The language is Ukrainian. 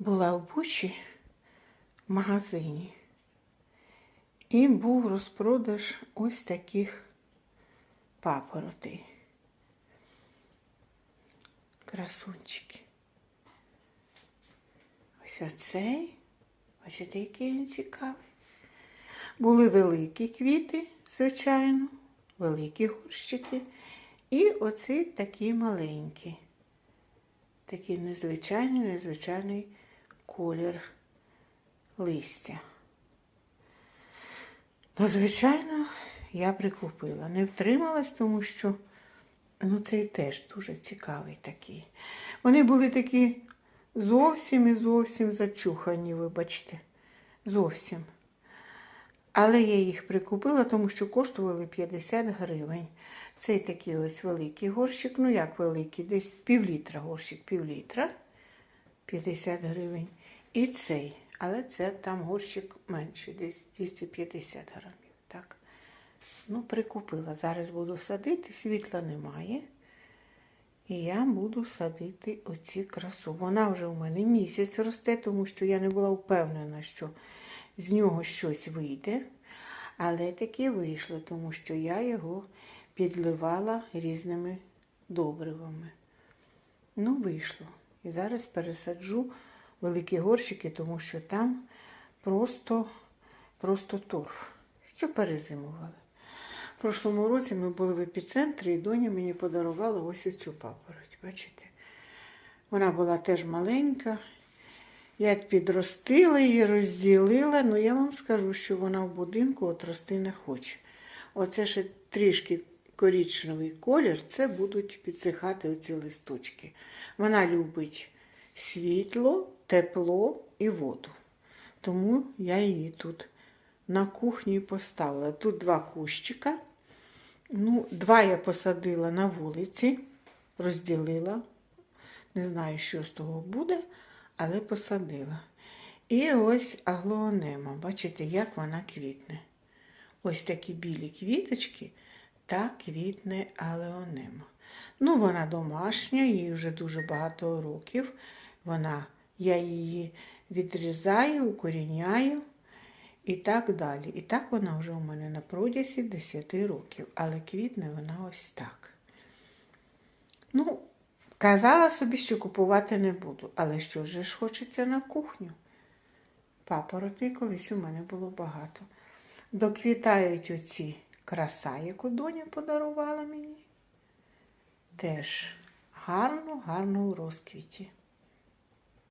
була в Бучі в магазині. І був розпродаж ось таких папоротей. Красунчики. Ось оцей. Бачите, який він цікавий. Були великі квіти, звичайно, великі горщики. І оці такі маленькі. Такий незвичайний, незвичайний колір листя. Ну, звичайно, я прикупила. Не втрималась, тому що ну, цей теж дуже цікавий такий. Вони були такі зовсім і зовсім зачухані, вибачте. Зовсім. Але я їх прикупила, тому що коштували 50 гривень. Цей такий ось великий горщик, ну як великий, десь півлітра горщик, півлітра, 50 гривень. І цей, але це там горщик менший, десь 250 грамів. Так. Ну, прикупила. Зараз буду садити, світла немає. І я буду садити оці красу. Вона вже у мене місяць росте, тому що я не була впевнена, що з нього щось вийде. Але таки вийшло, тому що я його підливала різними добривами. Ну, вийшло. І зараз пересаджу великі горщики, тому що там просто, просто торф, що перезимували. В прошлому році ми були в епіцентрі, і доня мені подарувала ось оцю папороть. Бачите? Вона була теж маленька. Я підростила її, розділила, але я вам скажу, що вона в будинку от рости не хоче. Оце ще трішки корічневий колір, це будуть підсихати оці листочки. Вона любить світло, тепло і воду. Тому я її тут на кухні поставила. Тут два кущика. Ну, Два я посадила на вулиці, розділила. Не знаю, що з того буде, але посадила. І ось аглоонема. Бачите, як вона квітне. Ось такі білі квіточки та квітне аглеонема. Ну, вона домашня, їй вже дуже багато років. Вона, Я її відрізаю, укоріняю і так далі. І так вона вже у мене на протязі 10 років, але квітне вона ось так. Ну, казала собі, що купувати не буду, але що ж хочеться на кухню? Папороти колись у мене було багато. Доквітають оці краса, яку доня подарувала мені. Теж гарно, гарно у розквіті.